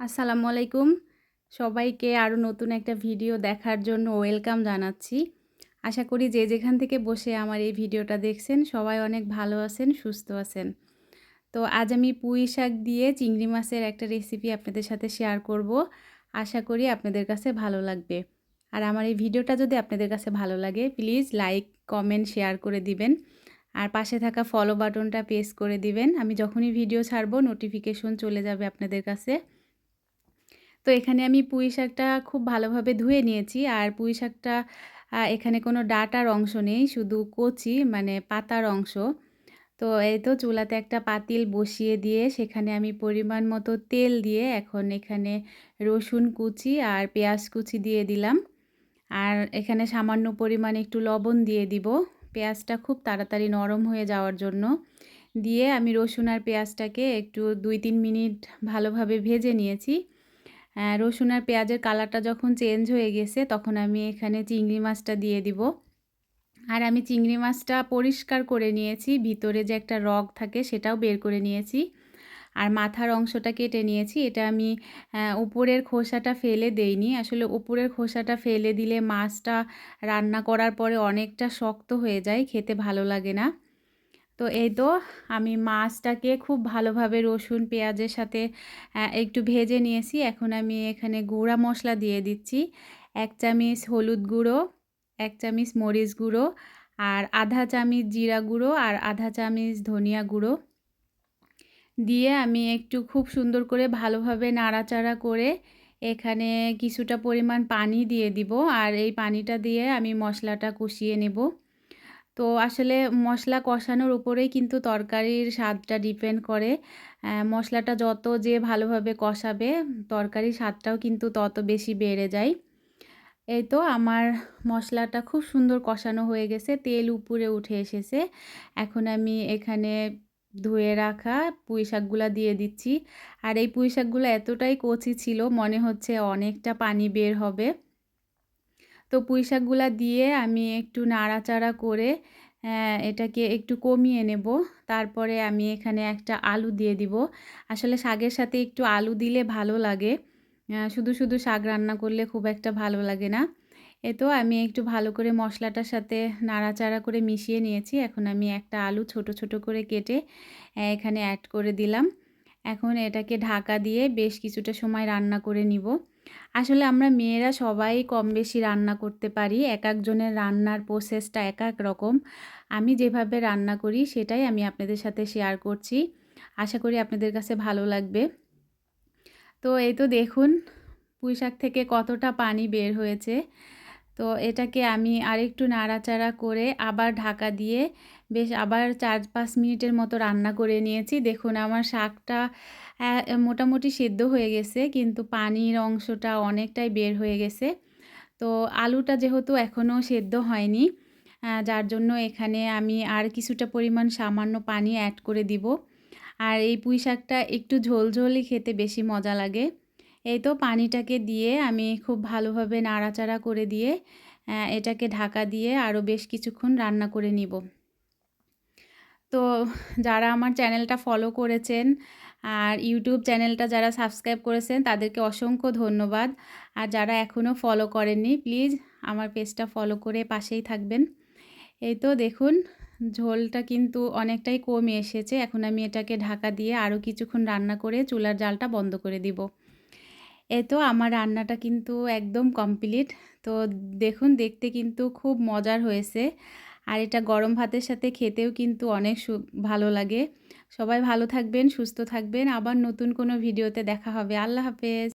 আসসালামু আলাইকুম। সবাইকে আরও নতুন একটা ভিডিও দেখার জন্য ওয়েলকাম জানাচ্ছি। আশা করি যে যেখান থেকে বসে আমার এই ভিডিওটা দেখছেন, সবাই অনেক ভালো আছেন, সুস্থ আছেন। তো আজ আমি পুঁই শাক দিয়ে চিংড়ি মাছের একটা রেসিপি আপনাদের সাথে শেয়ার করব। আশা করি আপনাদের কাছে ভালো লাগবে। আর আমার এই ভিডিওটা যদি আপনাদের কাছে ভালো লাগে প্লিজ লাইক কমেন্ট শেয়ার করে দিবেন। আর পাশে থাকা ফলো বাটনটা প্রেস করে দিবেন। আমি যখনই ভিডিও ছাড়বো নোটিফিকেশন চলে যাবে আপনাদের কাছে। তো এখানে আমি পুঁই শাকটা খুব ভালোভাবে ধুয়ে নিয়েছি। আর পুঁই শাকটা এখানে কোনো ডাটার অংশ নেই, শুধু কচি মানে পাতার অংশ। তো এই তো চুলাতে একটা পাতিল বসিয়ে দিয়ে সেখানে আমি পরিমাণ মতো তেল দিয়ে এখন এখানে রসুন কুচি আর পেঁয়াজ কুচি দিয়ে দিলাম। আর এখানে সামান্য পরিমাণ একটু লবণ দিয়ে দিব। পেঁয়াজটা খুব তাড়াতাড়ি নরম হয়ে যাওয়ার জন্য। দিয়ে আমি রসুন আর পেঁয়াজটাকে একটু দুই তিন মিনিট ভালোভাবে ভেজে নিয়েছি। রসুন আর পেঁয়াজের কালারটা যখন চেঞ্জ হয়ে গেছে, তখন আমি এখানে চিংড়ি মাছটা দিয়ে দিব। আর আমি চিংড়ি মাছটা পরিষ্কার করে নিয়েছি, ভিতরে যে একটা রগ থাকে সেটাও বের করে নিয়েছি। আর মাথার অংশটা কেটে নিয়েছি, এটা আমি উপরের খোসাটা ফেলে দেইনি। আসলে উপরের খোসাটা ফেলে দিলে মাছটা রান্না করার পরে অনেকটা শক্ত হয়ে যায়, খেতে ভালো লাগে না। তো এই তো আমি মাছটাকে খুব ভালোভাবে রসুন, পেঁয়াজের সাথে একটু ভেজে নিয়েছি। এখন আমি এখানে গুঁড়া মশলা দিয়ে দিচ্ছি। এক চামচ হলুদ গুঁড়ো, এক চামচ মরিচ গুঁড়ো আর আধা চামচ জিরা গুঁড়ো আর আধা চামচ ধনিয়া গুঁড়ো। দিয়ে আমি একটু খুব সুন্দর করে ভালোভাবে নাড়াচাড়া করে এখানে কিছুটা পরিমাণ পানি দিয়ে দিব। আর এই পানিটা দিয়ে আমি মশলাটা কষিয়ে নেব। তো আসলে মশলা কষানোর উপরেই কিন্তু তরকারির স্বাদটা ডিপেন্ড করে। মশলাটা যত যে ভালোভাবে কষাবে, তরকারির স্বাদটাও কিন্তু তত বেশি বেড়ে যায়। এই তো আমার মশলাটা খুব সুন্দর কষানো হয়ে গেছে, তেল উপরে উঠে এসেছে। এখন আমি এখানে ধুয়ে রাখা পুঁই শাকগুলো দিয়ে দিচ্ছি। আর এই পুঁই শাকগুলো এতটাই কচি ছিল, মনে হচ্ছে অনেকটা পানি বের হবে। তো পুঁই শাকগুলো দিয়ে আমি একটু নাড়াচাড়া করে এটাকে একটু কমিয়ে নেব। তারপরে আমি এখানে একটা আলু দিয়ে দিব। আসলে শাকের সাথে একটু আলু দিলে ভালো লাগে। শুধু শুধু শাক রান্না করলে খুব একটা ভালো লাগে না। এ তো আমি একটু ভালো করে মশলাটার সাথে নাড়াচাড়া করে মিশিয়ে নিয়েছি। এখন আমি একটা আলু ছোট ছোট করে কেটে এখানে অ্যাড করে দিলাম। এখন এটাকে ঢাকা দিয়ে বেশ কিছুটা সময় রান্না করে নিব। আসলে আমরা মেয়েরা সবাই কম বেশি রান্না করতে পারি, এক একজনের রান্নার প্রসেসটা এক এক রকম। আমি যেভাবে রান্না করি সেটাই আমি আপনাদের সাথে শেয়ার করছি। আশা করি আপনাদের কাছে ভালো লাগবে। তো এই তো দেখুন পুঁই শাক থেকে কতটা পানি বের হয়েছে। তো এটাকে আমি আরেকটু নাড়াচাড়া করে আবার ঢাকা দিয়ে বেশ আবার চার পাঁচ মিনিটের মতো রান্না করে নিয়েছি। দেখুন, আমার শাকটা মোটামুটি সেদ্ধ হয়ে গেছে, কিন্তু পানির অংশটা অনেকটাই বের হয়ে গেছে। তো আলুটা যেহেতু এখনও সেদ্ধ হয়নি যার জন্য এখানে আমি আর কিছুটা পরিমাণ সামান্য পানি অ্যাড করে দিব। আর এই পুঁই শাকটা একটু ঝোলঝোলই খেতে বেশি মজা লাগে। এই তো পানিটাকে দিয়ে আমি খুব ভালোভাবে নাড়াচাড়া করে দিয়ে এটাকে ঢাকা দিয়ে আরও বেশ কিছুক্ষণ রান্না করে নিব। তো যারা আমার চ্যানেলটা ফলো করেছেন আর ইউটিউব চ্যানেলটা যারা সাবস্ক্রাইব করেছেন, তাদেরকে অসংখ্য ধন্যবাদ। আর যারা এখনও ফলো করেননি, প্লিজ আমার পেজটা ফলো করে পাশেই থাকবেন। এই তো দেখুন, ঝোলটা কিন্তু অনেকটাই কমে এসেছে। এখন আমি এটাকে ঢাকা দিয়ে আরও কিছুক্ষণ রান্না করে চুলার জালটা বন্ধ করে দিব। এ তো আমার রান্নাটা কিন্তু একদম কমপ্লিট তো দেখুন, দেখতে কিন্তু খুব মজার হয়েছে। আর এটা গরম ভাতের সাথে খেতেও কিন্তু অনেক ভালো লাগে। সবাই ভালো থাকবেন, সুস্থ থাকবেন। আবার নতুন কোনো ভিডিওতে দেখা হবে। আল্লাহ হাফেজ।